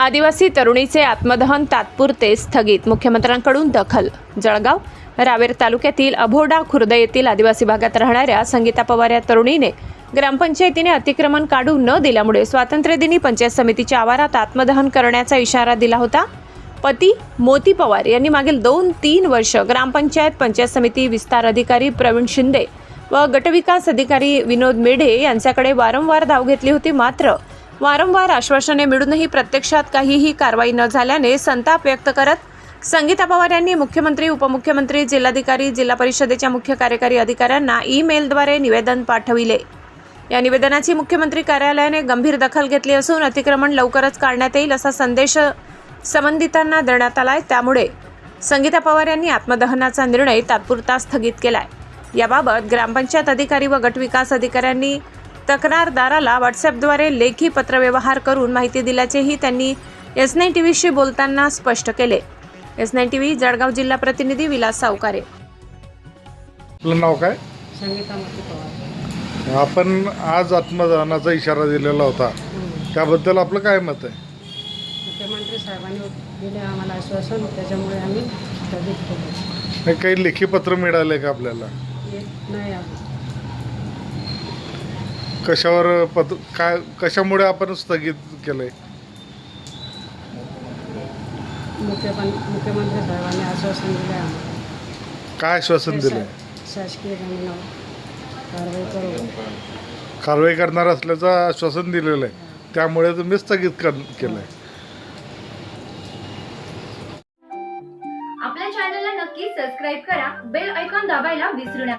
आदिवासी तरुणीचे आत्मदहन तात्पुरते स्थगित. मुख्यमंत्र्यांकडून दखल. जळगाव रावेर तालुक्यातील अभोडा खुर्द येथील आदिवासी भागात राहणाऱ्या संगीता पवार या तरुणीने ग्रामपंचायतीने अतिक्रमण काढू न दिल्यामुळे स्वातंत्र्यदिनी पंचायत समितीच्या आवारात आत्मदहन करण्याचा इशारा दिला होता. पती मोती पवार यांनी मागील दोन तीन वर्ष ग्रामपंचायत पंचायत समिती विस्तार अधिकारी प्रवीण शिंदे व गटविकास अधिकारी विनोद मेढे यांच्याकडे वारंवार धाव घेतली होती. मात्र वारंवार आश्वासने मिळूनही प्रत्यक्षात काहीही कारवाई न झाल्याने संताप व्यक्त करत संगीता पवार यांनी मुख्यमंत्री उपमुख्यमंत्री जिल्हाधिकारी जिल्हा परिषदेच्या मुख्य कार्यकारी अधिकाऱ्यांना ईमेलद्वारे निवेदन पाठविले. या निवेदनाची मुख्यमंत्री कार्यालयाने गंभीर दखल घेतली असून अतिक्रमण लवकरच काढण्यात येईल असा संदेश संबंधितांना देण्यात आलाय. त्यामुळे संगीता पवार यांनी आत्मदहनाचा निर्णय तात्पुरता स्थगित केलाय. याबाबत ग्रामपंचायत अधिकारी व गटविकास अधिकाऱ्यांनी तक्रारदाराला व्हॉट्सअपद्वारे लेखी पत्रव्यवहार करून माहिती दिल्याचेही त्यांनी एस नाईन टी व्हीशी बोलताना स्पष्ट केले. S nine T V Jalgaon जिल्हा प्रतिनिधी विलास सावकारे. आपलं नाव काय? संगीता मोती पवार. आपण आज आत्मदानाचा इशारा दिलेला होता. त्याबद्दल आपलं काय मत आहे? मुख्यमंत्री साहेबांनी दिले आम्हाला आश्वासन त्याच्यामुळे आम्ही स्थगित केलं. हे काही लेखी पत्र मिळाले का आपल्याला? नाही कशावर पद काय कशामुळे आपण स्थगित केलंय? काय आश्वासन दिलं कारवाई करणार असल्याचं आश्वासन दिलेलं आहे. त्यामुळे तुम्ही स्थगित केलंय. आपल्या चॅनलला नक्की सबस्क्राईब करा. बेल ऐकॉन दाबायला विसरू नका.